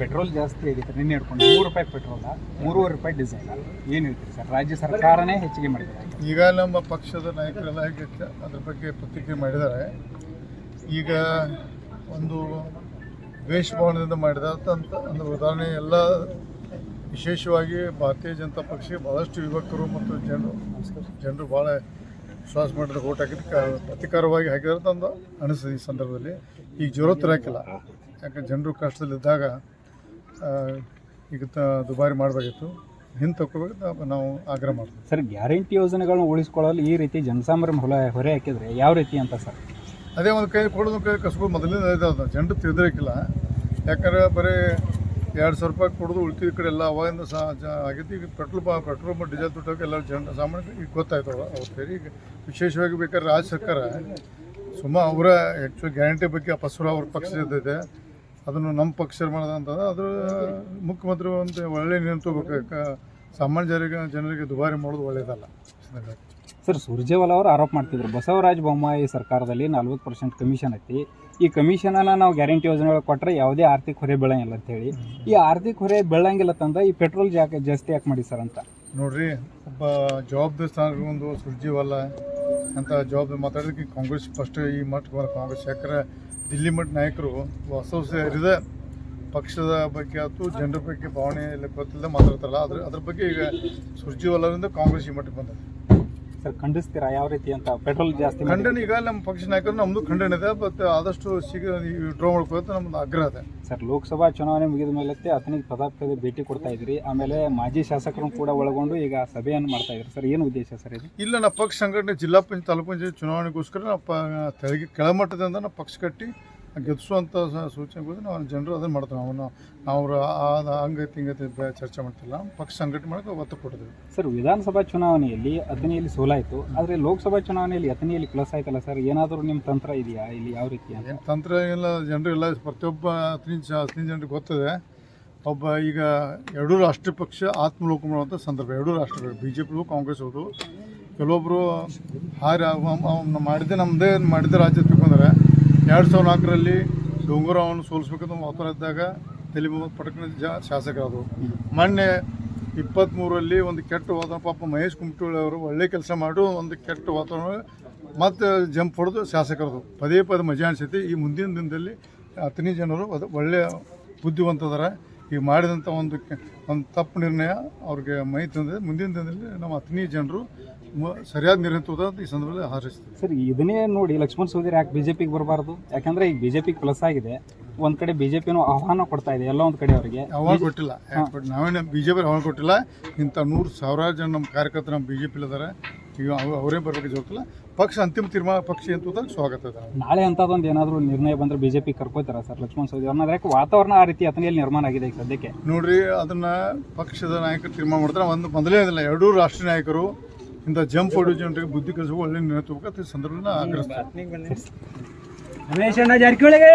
Petrol ಜಾಸ್ತಿ ಆಗಿತ್ತು. ನಿನ್ನೆ ಹಿಡ್ಕೊಂಡು ಮೂರು ರೂಪಾಯಿ ಪೆಟ್ರೋಲ್, ಮೂರುವರೆ ರೂಪಾಯಿ ಡೀಸೆಲ್. ಏನು ಹೇಳ್ತೀರಿ ಸರ್? ರಾಜ್ಯ ಸರ್ಕಾರನೇ ಹೆಚ್ಚಿಗೆ ಮಾಡಿದ್ದಾರೆ. ಈಗ ನಮ್ಮ ಪಕ್ಷದ ನಾಯಕರೆಲ್ಲ ಹೇಗೆ ಅದ್ರ ಬಗ್ಗೆ ಪ್ರತಿಕ್ರಿಯೆ ಮಾಡಿದ್ದಾರೆ. ಈಗ ಒಂದು ದ್ವೇಷ ಭಾವನೆಯಿಂದ ಮಾಡಿದ ಒಂದು ಉದಾಹರಣೆ, ಎಲ್ಲ ವಿಶೇಷವಾಗಿ ಭಾರತೀಯ ಜನತಾ ಪಕ್ಷಕ್ಕೆ ಭಾಳಷ್ಟು ಯುವಕರು ಮತ್ತು ಜನರು ಜನರು ಭಾಳ ವಿಶ್ವಾಸ ಮಾಡಿದ್ರೆ ಓಟ್ ಹಾಕಿದ್ದಕ್ಕೆ ಪ್ರತಿಕಾರವಾಗಿ ಹಾಕಿದ್ರೆ ತಂದು ಅನಿಸ್ತದೆ ಈ ಸಂದರ್ಭದಲ್ಲಿ. ಈಗ ಜ್ವರ ಹಾಕಿಲ್ಲ. ಯಾಕಂದ್ರೆ ಜನರು ಕಷ್ಟದಲ್ಲಿದ್ದಾಗ ಈಗ ತ ದುಬಾರಿ ಮಾಡಬೇಕಿತ್ತು ಹಿಂದೆ ತಗೋಬೇಕು ನಾವು ಆಗ್ರಹ ಮಾಡ್ತೀವಿ. ಸರ್ ಗ್ಯಾರಂಟಿ ಯೋಜನೆಗಳನ್ನ ಉಳಿಸ್ಕೊಳ್ಳಲು ಈ ರೀತಿ ಜನಸಾಮಾನ್ಯ ಹೊಲ ಹೊರೆ ಹಾಕಿದ್ರೆ ಯಾವ ರೀತಿ ಅಂತ ಸರ್? ಅದೇ ಒಂದು ಕೈ ಕೊಡೋದು ಕೈ ಕಸ್ಬೋದು ಮೊದಲಿಂದ ಇದಾದ ಜನರು ತಿಳಿದಿರಕ್ಕಿಲ್ಲ ಯಾಕಂದ್ರೆ ಬರೀ ಎರಡು ಸಾವಿರ ರೂಪಾಯಿ ಕೊಡೋದು ಉಳ್ತಿದ ಕಡೆ ಎಲ್ಲ ಅವಾಗಿಂದ ಸಹ ಈಗ ಪೆಟ್ರೋಲ್ ಪಾ ಪೆಟ್ರೋಲ್ ಮತ್ತು ಡೀಸೆಲ್ ತುಟ್ಟಕ್ಕೆ ಎಲ್ಲ ಜನ ಸಾಮಾನ್ಯ ಈಗ ಗೊತ್ತಾಯ್ತು ಅವ್ರು ಈಗ ವಿಶೇಷವಾಗಿ ಬೇಕಾದ್ರೆ ರಾಜ್ಯ ಸರ್ಕಾರ ಸುಮ್ಮ ಅವರ ಹೆಚ್ಚು ಗ್ಯಾರಂಟಿ ಬಗ್ಗೆ ಅಪಸ್ವರ ಅವ್ರ ಪಕ್ಷದಿದೆ ಅದನ್ನು ನಮ್ಮ ಪಕ್ಷ ಮಾಡೋದಂತಂದ್ರೆ ಅದ್ರ ಮುಖ್ಯಮಂತ್ರಿ ಒಂದು ಒಳ್ಳೆ ನಿರ್ಣಯ ತಗೋಬೇಕು ಸಾಮಾನ್ಯ ಜನರಿಗೆ ಜನರಿಗೆ ದುಬಾರಿ ಮಾಡೋದು ಒಳ್ಳೆಯದಲ್ಲ ಸರ್ ಸುರ್ಜೇವಾಲ ಅವರು ಆರೋಪ ಮಾಡ್ತಿದ್ರು. ಬಸವರಾಜ ಬೊಮ್ಮಾಯಿ ಸರ್ಕಾರದಲ್ಲಿ ನಲ್ವತ್ತು ಪರ್ಸೆಂಟ್ ಕಮಿಷನ್ ಐತಿ. ಈ ಕಮಿಷನನ್ನು ನಾವು ಗ್ಯಾರಂಟಿ ಯೋಜನೆಗಳು ಕೊಟ್ಟರೆ ಯಾವುದೇ ಆರ್ಥಿಕ ಹೊರೆ ಬೀಳಂಗಿಲ್ಲ ಅಂತೇಳಿ ಈ ಆರ್ಥಿಕ ಹೊರೆ ಬೀಳಂಗಿಲ್ಲ ತಂದ ಈ ಪೆಟ್ರೋಲ್ ಜಾಕ ಜಾಸ್ತಿ ಯಾಕೆ ಮಾಡಿ ಸರ್ ಅಂತ? ನೋಡ್ರಿ ಒಬ್ಬ ಜವಾಬ್ದಾರಿ ಸ್ಥಾನ ಒಂದು ಸುರ್ಜಿವಲ್ಲ ಅಂತ ಜವಾಬ್ದಾರಿ ಮಾತಾಡೋದಕ್ಕೆ ಕಾಂಗ್ರೆಸ್ ಫಸ್ಟ್ ಈ ಮಟ್ಟ ಕಾಂಗ್ರೆಸ್. ಯಾಕಂದ್ರೆ ದಿಲ್ಲಿ ಮಟ್ಟ ನಾಯಕರು ಹೊಸ ಹೊಸ ಇದೆ ಪಕ್ಷದ ಬಗ್ಗೆ ಆಯ್ತು, ಜನರ ಬಗ್ಗೆ ಭಾವನೆ ಇಲ್ಲ ಗೊತ್ತಿಲ್ಲದೆ ಮಾತಾಡ್ತಾರಲ್ಲ. ಅದ್ರ ಅದ್ರ ಬಗ್ಗೆ ಈಗ ಸುರ್ಜಿವಾಲರಿಂದ ಕಾಂಗ್ರೆಸ್ ಈ ಮಟ್ಟಕ್ಕೆ ಬಂದದ್ದು. ಸರ್ ಖಂಡಿಸ್ತೀರಾ? ಯಾವ ರೀತಿ ಅಂತ ಪೆಟ್ರೋಲ್ ಜಾಸ್ತಿ ಖಂಡನೆ ಈಗ ನಮ್ಮ ಪಕ್ಷ ನಾಯಕರು ನಮ್ಮದು ಖಂಡನೆ ಇದೆ ಬಟ್ ಆದಷ್ಟು ಶೀಘ್ರ ಡ್ರೋ ಮಾಡ್ಕೊಳ್ತಾ ನಮ್ದು ಆಗ್ರಹ ಇದೆ. ಸರ್ ಲೋಕಸಭಾ ಚುನಾವಣೆ ಮುಗಿದ ಮೇಲೆ ಅತನಿಗೆ ಪದೇ ಪದೇ ಭೇಟಿ ಕೊಡ್ತಾ ಇದ್ರಿ ಆಮೇಲೆ ಮಾಜಿ ಶಾಸಕರು ಕೂಡ ಒಳಗೊಂಡು ಈಗ ಸಭೆಯನ್ನು ಮಾಡ್ತಾ ಇದ್ರಿ. ಸರ್ ಏನು ಉದ್ದೇಶ ಸರ್ ಇದು? ಇಲ್ಲ ನಮ್ಮ ಪಕ್ಷ ಸಂಘಟನೆ ಜಿಲ್ಲಾ ಪಂಚಾಯತ್ ತಾಲೂಕು ಪಂಚಾಯತ್ ಚುನಾವಣೆಗೋಸ್ಕರ ನಾವು ಪ ತೆಳಗೆ ಕೆಳಮಟ್ಟದಿಂದ ನಾವು ಪಕ್ಷ ಕಟ್ಟಿ ಗೆಲ್ಲಿಸುವಂಥ ಕೂಡ ನಾವು ಜನರು ಅದನ್ನು ಮಾಡ್ತಾರೆ ಅವನು ನಾವು ಅಂಗತಿ ಹಂಗೈತಿ ಚರ್ಚೆ ಮಾಡ್ತಿಲ್ಲ. ಪಕ್ಷ ಸಂಘಟನೆ ಮಾಡೋಕೆ ಒತ್ತು ಕೊಡ್ತೀವಿ ಸರ್ ವಿಧಾನಸಭಾ ಚುನಾವಣೆಯಲ್ಲಿ ಅತನಿಯಲ್ಲಿ ಸೋಲಾಯಿತು. ಆದರೆ ಲೋಕಸಭಾ ಚುನಾವಣೆಯಲ್ಲಿ ಅತನಿಯಲ್ಲಿ ಪ್ಲಸ್ ಆಯ್ತಲ್ಲ ಸರ್? ಏನಾದರೂ ನಿಮ್ಮ ತಂತ್ರ ಇದೆಯಾ? ಇಲ್ಲಿ ಯಾವ ರೀತಿ ಏನು ತಂತ್ರ ಎಲ್ಲ ಜನರು ಎಲ್ಲ ಪ್ರತಿಯೊಬ್ಬ ಜ ಹತ್ತನೇ ಜನರಿಗೆ ಗೊತ್ತದೆ. ಒಬ್ಬ ಈಗ ಎರಡೂ ರಾಷ್ಟ್ರೀಯ ಪಕ್ಷ ಆತ್ಮಲೋಕ ಮಾಡುವಂಥ ಸಂದರ್ಭ. ಎರಡೂ ರಾಷ್ಟ್ರಗಳು ಬಿ ಜೆ ಪಿಗೂ ಕಾಂಗ್ರೆಸ್ ಅವರು ಕೆಲವೊಬ್ಬರು ಹಾರಿ ಮಾಡಿದ್ದೆ ನಮ್ಮದೇ ಮಾಡಿದ್ದೆ ರಾಜ್ಯ ತಿಳ್ಕೊಂಡ್ರೆ ಎರಡು ಸಾವಿರದ ನಾಲ್ಕರಲ್ಲಿ ಡೋಂಗರವನ್ನು ಸೋಲಿಸ್ಬೇಕಂತ ಮಹತ್ವ ಇದ್ದಾಗ ತಲೆ ಪಟಕನ ಜ ಶಾಸಕರಾದರು. ಮೊನ್ನೆ ಇಪ್ಪತ್ತ್ಮೂರರಲ್ಲಿ ಒಂದು ಕೆಟ್ಟ ವಾತಾವರಣ, ಪಾಪ ಮಹೇಶ್ ಕುಮಟೋಳಿ ಅವರು ಒಳ್ಳೆ ಕೆಲಸ ಮಾಡು ಒಂದು ಕೆಟ್ಟ ವಾತಾವರಣ. ಮತ್ತು ಜಂಪ್ ಹೊಡೆದು ಶಾಸಕರದು. ಪದೇ ಪದೇ ಮಜಾ ಅನಿಸೈತಿ ಈ ಮುಂದಿನ ದಿನದಲ್ಲಿ ಹತ್ತನೇ ಜನರು ಅದು ಒಳ್ಳೆಯ ಬುದ್ಧಿವಂತದಾರ ಈಗ ಮಾಡಿದಂಥ ಒಂದು ಒಂದು ತಪ್ಪು ನಿರ್ಣಯ ಅವ್ರಿಗೆ ಮೈ ತಂದಿದೆ. ಮುಂದಿನ ದಿನದಲ್ಲಿ ನಮ್ಮ ಹತ್ತನೇ ಜನರು ಸರಿಯಾದ ನಿರ್ಣಯ ತಗೋದ ಅಂತ ಈ ಸಂದರ್ಭದಲ್ಲಿ ಹಾರೈಸ್ತೀವಿ ಸರ್ ಇದನ್ನೇ ನೋಡಿ ಲಕ್ಷ್ಮಣ್ ಸವದಿ ಯಾಕೆ ಬಿ ಜೆ ಪಿಗೆ ಬರಬಾರ್ದು? ಯಾಕಂದ್ರೆ ಈಗ ಬಿ ಜೆ ಪಿಗೆ ಪ್ಲಸ್ ಆಗಿದೆ. ಒಂದು ಕಡೆ ಬಿ ಜೆ ಪಿನೂ ಆಹ್ವಾನ ಕೊಡ್ತಾ ಇದೆ ಎಲ್ಲ ಒಂದು ಕಡೆ ಅವರಿಗೆ. ಅವಾಗ ಕೊಟ್ಟಿಲ್ಲ. ಬಟ್ ನಾವೇನು ಬಿ ಜೆ ಪಿ ಆಹ್ವಾನ ಕೊಟ್ಟಿಲ್ಲ. ಇಂಥ ನೂರು ಸಾವಿರಾರು ಜನ ನಮ್ಮ ಕಾರ್ಯಕರ್ತರು ನಮ್ಮ ಬಿ ಜೆ ಪಿಲಿ ಇದ್ದಾರೆ ಈಗ ಅವರೇ ಬರಬೇಕು ಜೋಗಿಲ್ಲ ಪಕ್ಷ ಅಂತಿಮ ತೀರ್ಮಾನ ಪಕ್ಷ ಅಂತ ಸ್ವಾಗತ ಇದೆ ನಾಳೆ ಅಂತದೊಂದು ಏನಾದರೂ ನಿರ್ಣಯ ಬಂದ್ರೆ ಬಿಜೆಪಿ ಕರ್ಕೋತಾರ ಸರ್ ಲಕ್ಷ್ಮಣ್ ಸವದಿ ಅವ್ರನ್ನ ಯಾಕೆ ವಾತಾವರಣ ಆ ರೀತಿ ಅತನಿಯಲ್ಲಿ ನಿರ್ಮಾಣ ಆಗಿದೆ ಈಗ ಸದ್ಯಕ್ಕೆ. ನೋಡ್ರಿ ಅದನ್ನ ಪಕ್ಷದ ನಾಯಕರು ತೀರ್ಮಾನ ಮಾಡ್ತಾರೆ. ಒಂದು ಮೊದಲೇ ಅದನ್ನ ಎರಡೂ ರಾಷ್ಟ್ರೀಯ ನಾಯಕರು ಇಂಥ ಜಂಪ್ ಹೊಡೆಯೋ ಜನರಿಗೆ ಬುದ್ಧಿ ಕಲಿಸುವ ಒಳ್ಳೆ ನಿರ್ಣಯ ತಗೋಬೇಕು ಸಂದರ್ಭದಲ್ಲಿ ಆಗ್ರಹಿಸ್ತಾರೆ. ಜಾರಕಿಹೊಳಿಗೆ!